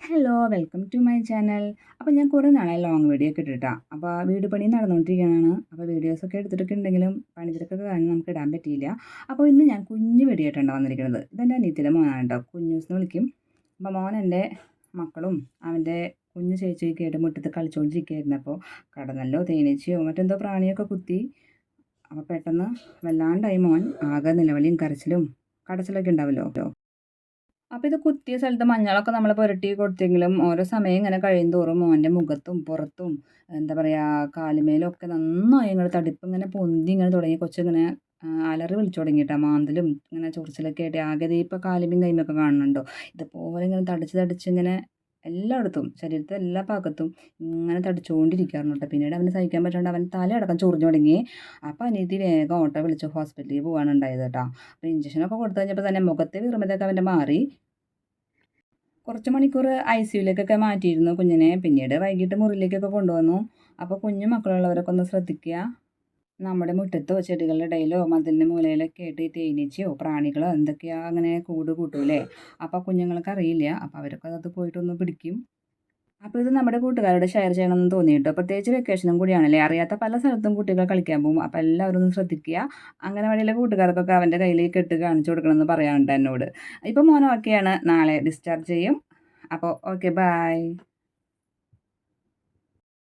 Hello welcome to my channel അപ്പോൾ ഞാൻ കുറേ നാളായി ലോങ് വീഡിയോ ഒക്കെ ഇട്ടിട്ടാണ് അപ്പോൾ വീട് പണി നടന്നുകൊണ്ടിരിക്കുകയാണ് അപ്പോൾ വീഡിയോസൊക്കെ എടുത്തിട്ടൊക്കെ ഉണ്ടെങ്കിലും പണിതിരക്കൊക്കെ കാരണം നമുക്ക് ഇടാൻ പറ്റിയില്ല. അപ്പോൾ ഇന്ന് ഞാൻ കുഞ്ഞു വീഡിയോ ആയിട്ടാണ് വന്നിരിക്കുന്നത്. ഇതെന്റെ അനിയത്തിലെ മോനാണ് കേട്ടോ കുഞ്ഞൂസ് വിളിക്കും. അപ്പോൾ മോൻ എന്റെ മക്കളും അവന്റെ കുഞ്ഞു ചേച്ചിയൊക്കെ ആയിട്ട് മുറ്റത്ത് കളിച്ചുകൊണ്ടിരിക്കുകയായിരുന്നു അപ്പോൾ കടന്നല്ലോ തേനീച്ചയോ മറ്റെന്തോ പ്രാണിയൊക്കെ കുത്തി. അപ്പോൾ പെട്ടെന്ന് വല്ലാണ്ടായി മോൻ. ആകെ നിലവിളിയും കരച്ചിലും കടച്ചിലൊക്കെ ഉണ്ടാവല്ലോ. അപ്പോൾ ഇത് കുത്തിയ സ്ഥലത്ത് മഞ്ഞളൊക്കെ നമ്മൾ പുരട്ടി കൊടുത്തെങ്കിലും ഓരോ സമയം ഇങ്ങനെ കഴിയും തോറും മോന്റെ മുഖത്തും പുറത്തും എന്താ പറയുക കാലുമേലും ഒക്കെ നന്നായി ഇങ്ങനെ തടിപ്പ് ഇങ്ങനെ പൊന്തി ഇങ്ങനെ തുടങ്ങി കൊച്ചിങ്ങനെ അലറി വിളിച്ചു തുടങ്ങിയിട്ടാ മാന്തലും ഇങ്ങനെ ചൊറിച്ചിലൊക്കെ ആയിട്ട് ആകെ ഇപ്പോൾ കാലുമേം കൈമൊക്കെ കാണുന്നുണ്ടോ? ഇതുപോലെ ഇങ്ങനെ തടിച്ച് തടിച്ച് ഇങ്ങനെ എല്ലായിടത്തും ശരീരത്തെ എല്ലാ ഭാഗത്തും ഇങ്ങനെ തടിച്ചുകൊണ്ടിരിക്കാറുണ്ട് കേട്ടോ. പിന്നീട് അവന് സഹിക്കാൻ പറ്റാണ്ട് അവൻ തലയടക്കം ചൊറിഞ്ഞു തുടങ്ങി. അപ്പോൾ അനിയത്തി വേഗം ഓട്ടോ വിളിച്ച് ഹോസ്പിറ്റലിൽ പോകാണ് ഉണ്ടായത് കേട്ടോ. അപ്പോൾ ഇഞ്ചക്ഷനൊക്കെ കൊടുത്തു കഴിഞ്ഞപ്പോൾ തന്നെ മുഖത്തെ വിറുമതൊക്കെ അവന്റെ മാറി. കുറച്ച് മണിക്കൂർ ഐ സിയുലേക്കൊക്കെ മാറ്റിയിരുന്നു കുഞ്ഞിനെ. പിന്നീട് വൈകിട്ട് മുറിയിലേക്കൊക്കെ കൊണ്ടുവന്നു. അപ്പോൾ കുഞ്ഞു മക്കളുള്ളവരൊക്കെ ഒന്ന് ശ്രദ്ധിക്കുക. നമ്മുടെ മുറ്റത്തോ ചെടികളുടെ ഇടയിലോ മതിലിന്റെ മൂലയിലൊക്കെ ആയിട്ട് ഈ തേനീച്ചയോ പ്രാണികളോ എന്തൊക്കെയാ അങ്ങനെ കൂട് കൂട്ടൂലേ അപ്പോൾ കുഞ്ഞുങ്ങൾക്ക് അറിയില്ല. അപ്പോൾ അവരൊക്കെ അത് പോയിട്ടൊന്ന് പിടിക്കും. അപ്പോൾ ഇത് നമ്മുടെ കൂട്ടുകാരോട് ഷെയർ ചെയ്യണമെന്ന് തോന്നിയിട്ടോ? പ്രത്യേകിച്ച് വെക്കേഷനും കൂടിയാണല്ലേ? അറിയാത്ത പല സ്ഥലത്തും കുട്ടികൾ കളിക്കാൻ പോകും. അപ്പോൾ എല്ലാവരും ഒന്ന് ശ്രദ്ധിക്കുക. അങ്ങനെ വഴിയിലെ കൂട്ടുകാർക്കൊക്കെ അവന്റെ കയ്യിൽ കെട്ട് കാണിച്ചു കൊടുക്കണമെന്ന് പറയാനുണ്ട് എന്നോട്. ഇപ്പോൾ മോനോക്കെയാണ് നാളെ ഡിസ്ചാർജ് ചെയ്യും. അപ്പോൾ ഓക്കെ ബായ്